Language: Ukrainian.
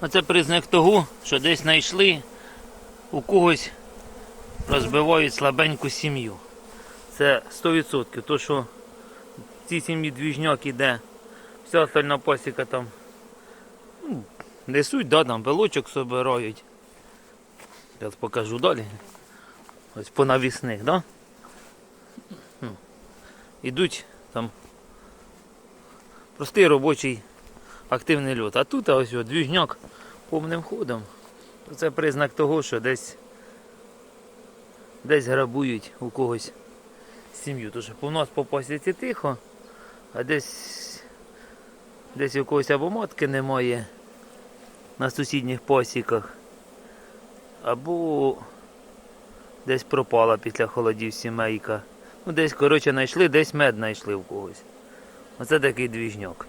Оце признак того, що десь знайшли, у когось розбивають слабеньку сім'ю. Це 100%. То, що в цій сім'ї двіжняк іде, вся остальна пасіка там ну, несуть, да, там белочок собирають. Зараз покажу далі. Ось по навісних, да? Ну, Ідуть там простий робочий активний льот. А тут ось двіжняк повним ходом. Це признак того, що десь десь грабують у когось сім'ю. Що у нас по пасіці тихо, а десь десь у когось або матки немає на сусідніх пасіках, або десь пропала після холодів сімейка. Ну, десь, коротше, знайшли, десь мед знайшли в когось. Оце такий двіжняк.